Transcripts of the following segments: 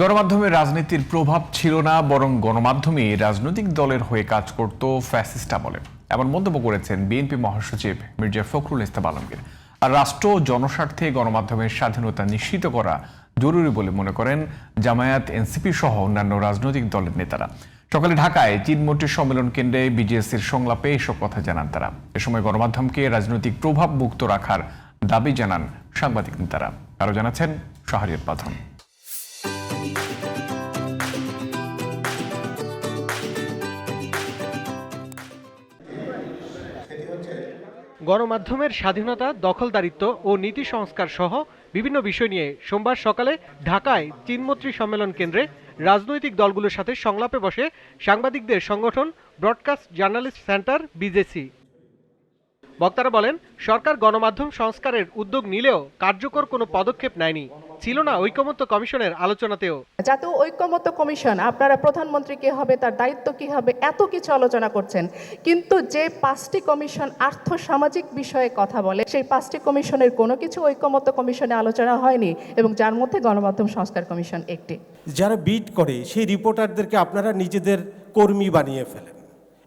গণমাধ্যমের রাজনীতির প্রভাব ছিল না, বরং গণমাধ্যমে রাজনৈতিক দলের হয়ে কাজ করত ফ্যাসিস্ট আমলে এমন মন্তব্য করেছেন বিএনপি মহাসচিব মির্জা ফখরুল ইসলাম আলমগীর। আর রাষ্ট্র জনস্বার্থে গণমাধ্যমের স্বাধীনতা নিশ্চিত করা জরুরি বলে মনে করেন জামায়াত, এনসিপি সহ অন্যান্য রাজনৈতিক দলের নেতারা। সকালে ঢাকায় চিনমোটী সম্মেলন কেন্দ্রে বিজেএসির সংলাপে এসব কথা জানান তারা। এ সময় গণমাধ্যমকে রাজনৈতিক প্রভাব মুক্ত রাখার দাবি জানান সাংবাদিক নেতারা। আরও জানাচ্ছেন শাহরিয়ার প্রধান গণমাধ্যমের স্বাধীনতা, দখলদারিত্ব ও নীতি সংস্কার সহ বিভিন্ন বিষয় নিয়ে সোমবার সকালে ঢাকায় চীনমৈত্রী সম্মেলন কেন্দ্রে রাজনৈতিক দলগুলোর সাথে সংলাপে বসে সাংবাদিকদের সংগঠন ব্রডকাস্ট জার্নালিস্ট সেন্টার, বিজেসি। বক্তারা বলেন সরকার গণমাধ্যম সংস্কারের উদ্যোগ নিলেও কার্যকর কোনো পদক্ষেপ নেয়নি। ছিল না ঐক্যমত্য কমিশনের আলোচনাতেও। জাতীয় ঐক্যমত্য কমিশন আপনারা প্রধানমন্ত্রী কে হবে তার দায়িত্ব কি হবে এত কিছু আলোচনা করছেন। কিন্তু যে পাঁচটি কমিশন আর্থ সামাজিক বিষয়ে কথা বলে সেই পাঁচটি কমিশনের কোনো কিছু ঐক্যমত্য কমিশনে আলোচনা হয়নি এবং যার মধ্যে গণমাধ্যম সংস্কার কমিশন একটি। যারা বিট করে সেই রিপোর্টারদেরকে আপনারা নিজেদের কর্মী বানিয়ে ফেলেন।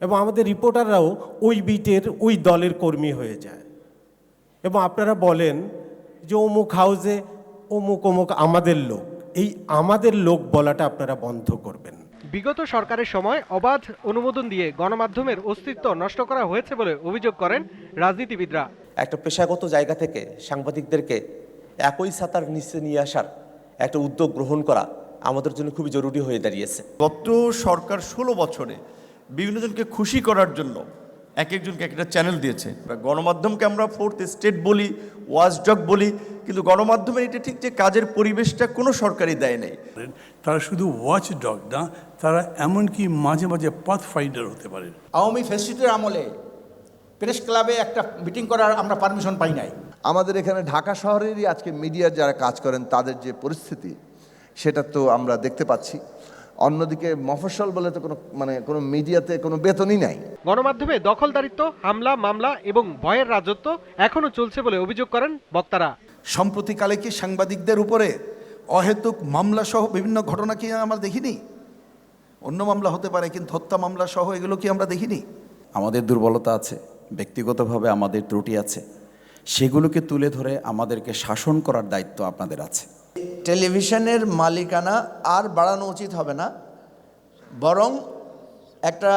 এবং আমাদের রিপোর্টাররাও ওই বিটের ওই দলের কর্মী হয়ে যায়। এবং আপনারা বলেন যে অমুক হাউসে অমুক অমুক আমাদের লোক। এই আমাদের লোক বলাটা আপনারা বন্ধ করবেন। বিগত সরকারের সময় অবাধ অনুমোদন দিয়ে গণমাধ্যমের অস্তিত্ব নষ্ট করা হয়েছে বলে অভিযোগ করেন রাজনীতিবিদরা। একটা পেশাগত জায়গা থেকে সাংবাদিকদেরকে একই ছাতার নিচে নিয়ে আসার একটা উদ্যোগ গ্রহণ করা আমাদের জন্য খুবই জরুরি হয়ে দাঁড়িয়েছে। গত সরকার ষোলো বছরে বিভিন্ন জনকে খুশি করার জন্য এক একজনকে এক একটা চ্যানেল দিয়েছে। গণমাধ্যমকে আমরা ফোর্থ স্টেট বলি ওয়াচডগ বলি কিন্তু গণমাধ্যমের এটা ঠিক যে কাজের পরিবেশটা কোনো সরকারি দেয় নাই। তারা শুধু ওয়াচ ডগ না তারা এমনকি মাঝে মাঝে পাথ ফাইন্ডার হতে পারে। আওয়ামী ফেসিলিটির আমলে প্রেস ক্লাবে একটা মিটিং করার আমরা পারমিশন পাই নাই। আমাদের এখানে ঢাকা শহরেরই আজকে মিডিয়ার যারা কাজ করেন তাদের যে পরিস্থিতি সেটা তো আমরা দেখতে পাচ্ছি। অন্যদিকে মফস্বল বলে তো কোনো মানে কোনো মিডিয়াতে কোনো বেতনই নাই। গণমাধ্যমে দখলদারিত্ব হামলা মামলা এবং ভয়ের রাজত্ব এখনও চলছে বলে অভিযোগ করেন বক্তারা। সম্প্রতিকালে কি সাংবাদিকদের উপরে অহেতুক মামলা সহ বিভিন্ন ঘটনা কি আমরা দেখিনি? অন্য মামলা হতে পারে কিন্তু হত্যা মামলা সহ এগুলো কি আমরা দেখিনি? আমাদের দুর্বলতা আছে ব্যক্তিগতভাবে আমাদের ত্রুটি আছে। সেগুলোকে তুলে ধরে আমাদেরকে শাসন করার দায়িত্ব আপনাদের আছে। টেলিভিশনের মালিকানা আর বাড়ানো উচিত হবে না বরং একটা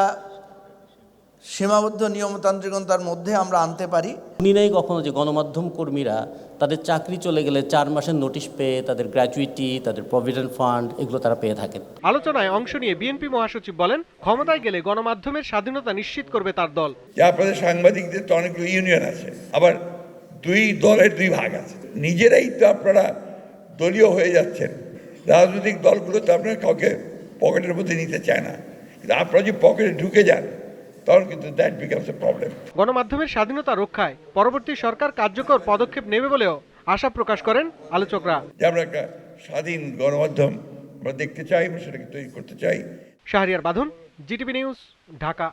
সীমাবদ্ধ নিয়মতান্ত্রিকতার মধ্যে আমরা আনতে পারি। শুনি নাই কখনো যে গণমাধ্যম কর্মীরা তাদের চাকরি চলে গেলে চার মাসের নোটিশ পেয়ে তাদের গ্র্যাচুইটি তাদের প্রভিডেন্ট ফান্ড এগুলো তারা পেয়ে থাকেন? আলোচনায় অংশ নিয়ে বিএনপি মহাসচিব বলেন ক্ষমতায় গেলে গণমাধ্যমের স্বাধীনতা নিশ্চিত করবে তার দল। যে আপনাদের সাংবাদিকদের তো অনেকগুলো ইউনিয়ন আছে আবার দুই দলের দুই ভাগ আছে। নিজেরাই তো আপনারা দলীয় হয়ে যাচ্ছেন। রাজনৈতিক দলগুলো তো আপনার কাউকে পকেটের মধ্যে নিতে চায় না। কিন্তু আপনারা যদি পকেটে ঢুকে যান তখন কিন্তু দ্যাট বিকামস এ প্রবলেম গণমাধ্যমের স্বাধীনতা রক্ষায় পরবর্তী সরকার কার্যকর পদক্ষেপ নেবে বলেও আশা প্রকাশ করেন আলোচকরা। যে আমরা একটা স্বাধীন গণমাধ্যম আমরা দেখতে চাই আমরা সেটাকে তৈরি করতে চাই। শাহরিয়ার বাঁধন জিটিভি নিউজ ঢাকা।